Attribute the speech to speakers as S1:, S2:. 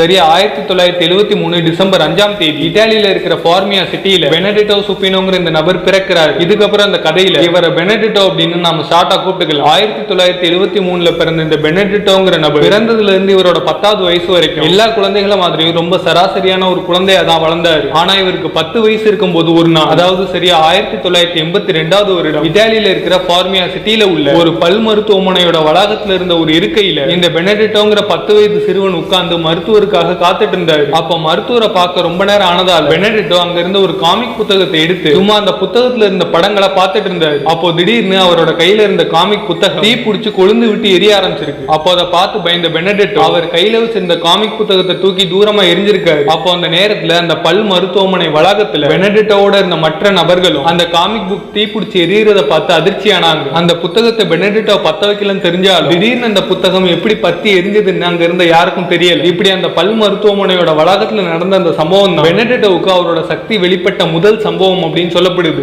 S1: சரியா ஆயிரத்தி தொள்ளாயிரத்தி எழுபத்தி மூணு டிசம்பர் அஞ்சாம் தேதி இத்தாலியில இருக்கிற ஃபார்மியா சிட்டியில பெனடிட்டோ சுப்பினோங்கிற இந்த நபர் பிறக்கிறார். இதுக்கப்புறம் அந்த கதையில இவரை பெனடிட்டோ அப்படின்னு நாம ஷார்ட்டா கூப்பிட்டுக்கலாம். ஆயிரத்தி தொள்ளாயிரத்தி எழுபத்தி மூணுல பிறந்த இந்த பெனடிட்டோங்கிற நபர் பிறந்ததுல இருந்து இவரோட பத்தாவது வயசு வரைக்கும் எல்லா குழந்தைகளும் மாதிரி ரொம்ப சராசரியான ஒரு குழந்தையா தான் வளர்ந்தாரு. ஆனா இவருக்கு பத்து வயசு இருக்கும் போது ஒரு நாள் அதாவது சரியா ஆயிரத்தி தொள்ளாயிரத்தி எண்பத்தி ரெண்டாவது வருடம் இத்தாலியில இருக்கிற ஃபார்மியா சிட்டியில உள்ள ஒரு பல் மருத்துவமனையோட வளாகத்துல இருந்த ஒரு இருக்கையில இந்த பெனடிட்டோங்கிற பத்து வயது சிறுவன் உட்கார்ந்து மருத்துவருக்காக காத்துட்டு இருந்தாரு அப்ப மருத்துவரை பார்க்க ரொம்ப நேரம் ஆனதால் பெனடிட்டோ அங்க இருந்த ஒரு காமிக் புத்தகத்தை எடுத்து சும்மா அந்த புத்தகத்துல இருந்த படங்களை பார்த்துட்டு இருந்தாரு. அப்போ திடீர்னு அவரோட கையில இருந்த காமிக் புத்தகம் தீ பிடிச்சு கொழுந்து விட்டு எரிய ஆரம்பிச்சிருக்கு. அப்போ அதை பார்த்து பயந்த பெனடிட்டோ அவர் கையில வச்சிருந்த காமிக் புத்தகத்தை தூக்கி தூரமா எரிஞ்சிருக்காரு. அப்போ அந்த நேரத்துல அந்த பல் மருத்துவமனை வளாகத்துல பெனடிட்டோட இருந்த மற்ற நபர்களும் அந்த காமிக் புக் தீ பிடிச்சி எரியறத பார்த்து அதிர்ச்சியானாங்க. அந்த புத்தகத்தை பெனடிட்டோ பத்த வைக்கலன்னு தெரிஞ்சாலும் திடீர்னு அந்த புத்தகம் எப்படி பத்தி எரிஞ்சதுன்னு அங்க இருந்த யாருக்கும் தெரியல. இப்படி அந்த பல் மருத்துவமனையோட வளாகத்தில் நடந்த அந்த சம்பவம் தான் பெனடெட்டோவுக்கு அவரோட சக்தி வெளிப்பட்ட முதல் சம்பவம் அப்படின்னு சொல்லப்படுது.